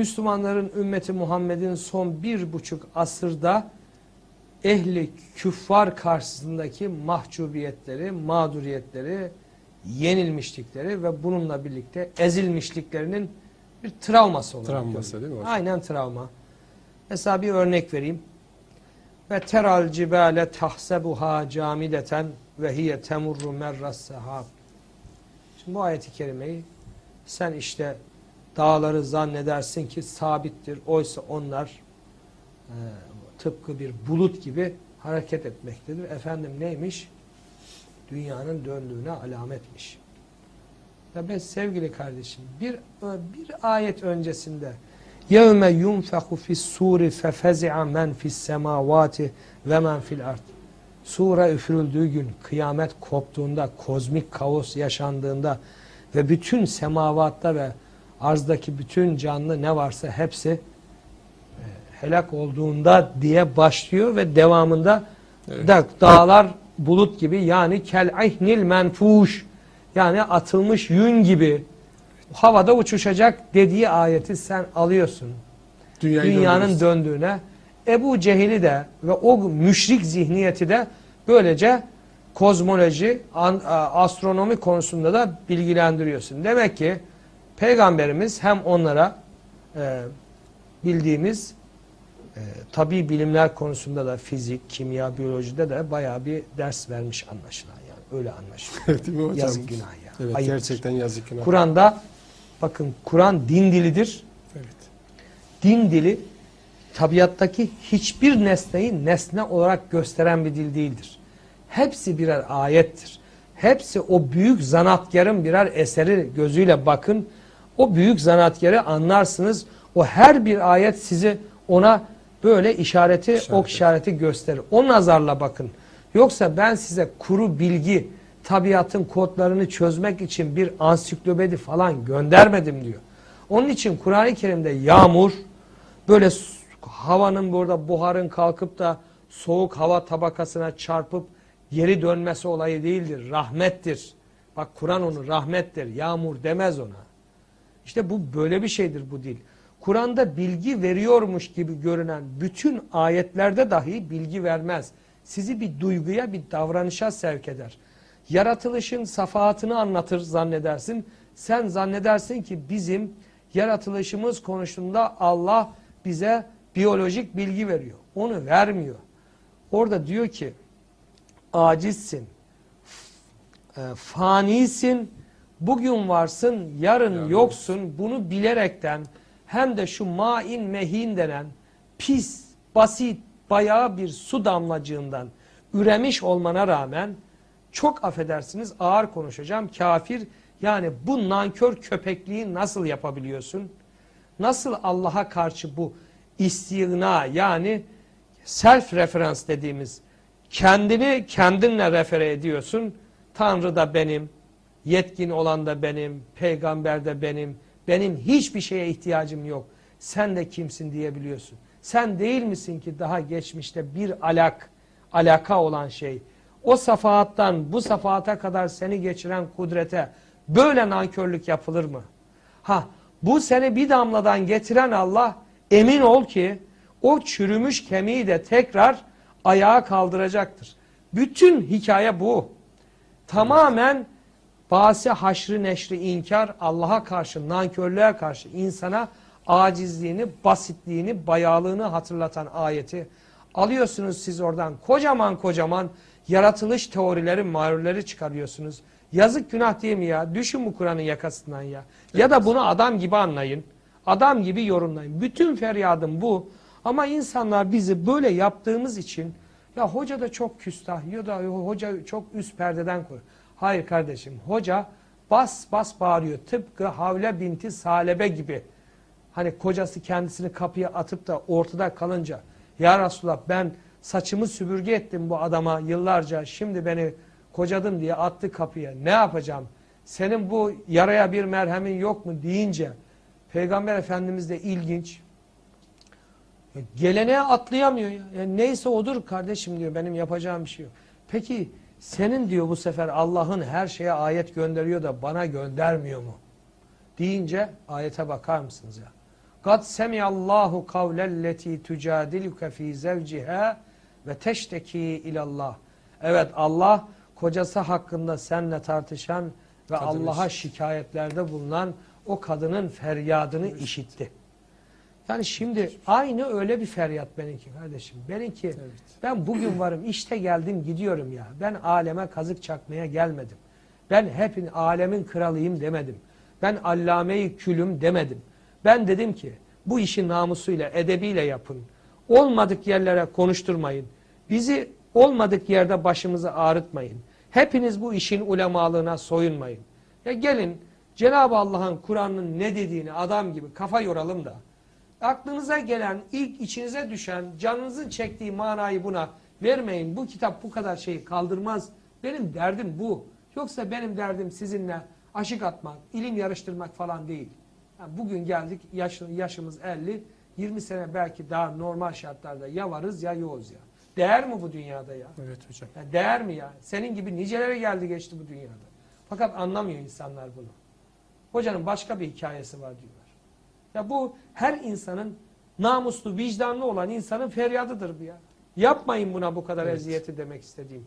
Müslümanların ümmeti Muhammed'in son bir buçuk asırda ehli küffar karşısındaki mahcubiyetleri, mağduriyetleri, yenilmişlikleri ve bununla birlikte ezilmişliklerinin bir travması olarak Travması görüyorum. değil mi hocam? Aynen travma. Mesela bir örnek vereyim. Ve teral cibale tahsebuha camideten ve hiye temurru merras sehab. Şimdi bu ayeti kerimeyi sen işte dağları zannedersin ki sabittir. Oysa onlar e, tıpkı bir bulut gibi hareket etmektedir. Efendim neymiş? Dünyanın döndüğüne alametmiş. Ya ben sevgili kardeşim bir bir ayet öncesinde yevme yunfehu fis suri fefezi'a men fis semavati ve men fil ard. Sura üfürüldüğü gün kıyamet koptuğunda kozmik kaos yaşandığında ve bütün semavatta ve arzdaki bütün canlı ne varsa hepsi e, helak olduğunda diye başlıyor ve devamında Evet. da dağlar bulut gibi yani kel ahnil menfuş yani atılmış yün gibi havada uçuşacak dediği ayeti sen alıyorsun. Dünyayı Dünyanın döndüğüne Ebu Cehil'i de ve o müşrik zihniyeti de böylece kozmoloji, an- a- astronomi konusunda da bilgilendiriyorsun. Demek ki Peygamberimiz hem onlara e, bildiğimiz e, tabi bilimler konusunda da fizik, kimya, biyolojide de bayağı bir ders vermiş anlaşılan yani öyle anlaşılıyor. Değil mi hocam? Yazık günah ya. Evet Ayıptır. gerçekten yazık günah. Kur'an'da bakın Kur'an din dilidir. Evet. Din dili tabiattaki hiçbir nesneyi nesne olarak gösteren bir dil değildir. Hepsi birer ayettir. Hepsi o büyük zanatkarın birer eseri gözüyle bakın. O büyük zanatkarı anlarsınız. O her bir ayet sizi ona böyle işareti, İşaret ok işareti gösterir. O nazarla bakın. Yoksa ben size kuru bilgi, tabiatın kodlarını çözmek için bir ansiklopedi falan göndermedim diyor. Onun için Kur'an-ı Kerim'de yağmur, böyle havanın burada buharın kalkıp da soğuk hava tabakasına çarpıp geri dönmesi olayı değildir. Rahmettir. Bak Kur'an onu rahmettir. Yağmur demez ona. İşte bu böyle bir şeydir bu dil. Kur'an'da bilgi veriyormuş gibi görünen bütün ayetlerde dahi bilgi vermez. Sizi bir duyguya, bir davranışa sevk eder. Yaratılışın safahatını anlatır zannedersin. Sen zannedersin ki bizim yaratılışımız konusunda Allah bize biyolojik bilgi veriyor. Onu vermiyor. Orada diyor ki acizsin, e, fanisin, bugün varsın, yarın Yarın yoksun. Bunu bilerekten hem de şu main mehin denen pis, basit, bayağı bir su damlacığından üremiş olmana rağmen çok affedersiniz ağır konuşacağım. Kafir yani bu nankör köpekliği nasıl yapabiliyorsun? Nasıl Allah'a karşı bu istigna yani self referans dediğimiz kendini kendinle refere ediyorsun. Tanrı da benim, yetkin olan da benim, peygamber de benim, benim hiçbir şeye ihtiyacım yok. Sen de kimsin diyebiliyorsun. Sen değil misin ki daha geçmişte bir alak, alaka olan şey. O safahattan bu safahata kadar seni geçiren kudrete böyle nankörlük yapılır mı? Ha bu seni bir damladan getiren Allah emin ol ki o çürümüş kemiği de tekrar ayağa kaldıracaktır. Bütün hikaye bu. Tamamen basi haşrı neşri inkar Allah'a karşı nankörlüğe karşı insana acizliğini, basitliğini, bayağılığını hatırlatan ayeti alıyorsunuz siz oradan kocaman kocaman yaratılış teorileri, mağrurları çıkarıyorsunuz. Yazık günah değil mi ya? Düşün bu Kur'an'ın yakasından ya. Ya da bunu adam gibi anlayın. Adam gibi yorumlayın. Bütün feryadım bu. Ama insanlar bizi böyle yaptığımız için ya hoca da çok küstah ya da hoca çok üst perdeden koyuyor. Hayır kardeşim hoca bas bas bağırıyor. Tıpkı Havle binti Salebe gibi. Hani kocası kendisini kapıya atıp da ortada kalınca ya Resulallah ben saçımı süpürge ettim bu adama yıllarca şimdi beni kocadım diye attı kapıya ne yapacağım? Senin bu yaraya bir merhemin yok mu deyince Peygamber Efendimiz de ilginç. Geleneğe atlayamıyor ya. Ya neyse odur kardeşim diyor benim yapacağım bir şey yok. Peki senin diyor bu sefer Allah'ın her şeye ayet gönderiyor da bana göndermiyor mu? Deyince ayete bakar mısınız ya? Kad semiyallahu kavlelleti tücadiluke fi zevciha ve teşteki ilallah. Evet Allah kocası hakkında seninle tartışan ve Allah'a şikayetlerde bulunan o kadının feryadını işitti. Yani şimdi aynı öyle bir feryat benimki kardeşim. Benimki Evet. ben bugün varım işte geldim gidiyorum ya. Ben aleme kazık çakmaya gelmedim. Ben hepin alemin kralıyım demedim. Ben allame-i külüm demedim. Ben dedim ki bu işi namusuyla, edebiyle yapın. Olmadık yerlere konuşturmayın. Bizi olmadık yerde başımızı ağrıtmayın. Hepiniz bu işin ulemalığına soyunmayın. Ya gelin Cenab-ı Allah'ın Kur'an'ın ne dediğini adam gibi kafa yoralım da aklınıza gelen, ilk içinize düşen, canınızın çektiği manayı buna vermeyin. Bu kitap bu kadar şeyi kaldırmaz. Benim derdim bu. Yoksa benim derdim sizinle aşık atmak, ilim yarıştırmak falan değil. Yani bugün geldik, yaş, yaşımız 50, 20 sene belki daha normal şartlarda ya varız ya yoğuz ya. Değer mi bu dünyada ya? Evet hocam. Ya değer mi ya? Senin gibi nicelere geldi geçti bu dünyada. Fakat anlamıyor insanlar bunu. Hocanın başka bir hikayesi var diyorlar. Ya bu her insanın namuslu, vicdanlı olan insanın feryadıdır bu ya. Yapmayın buna bu kadar Evet. eziyeti demek istediğim.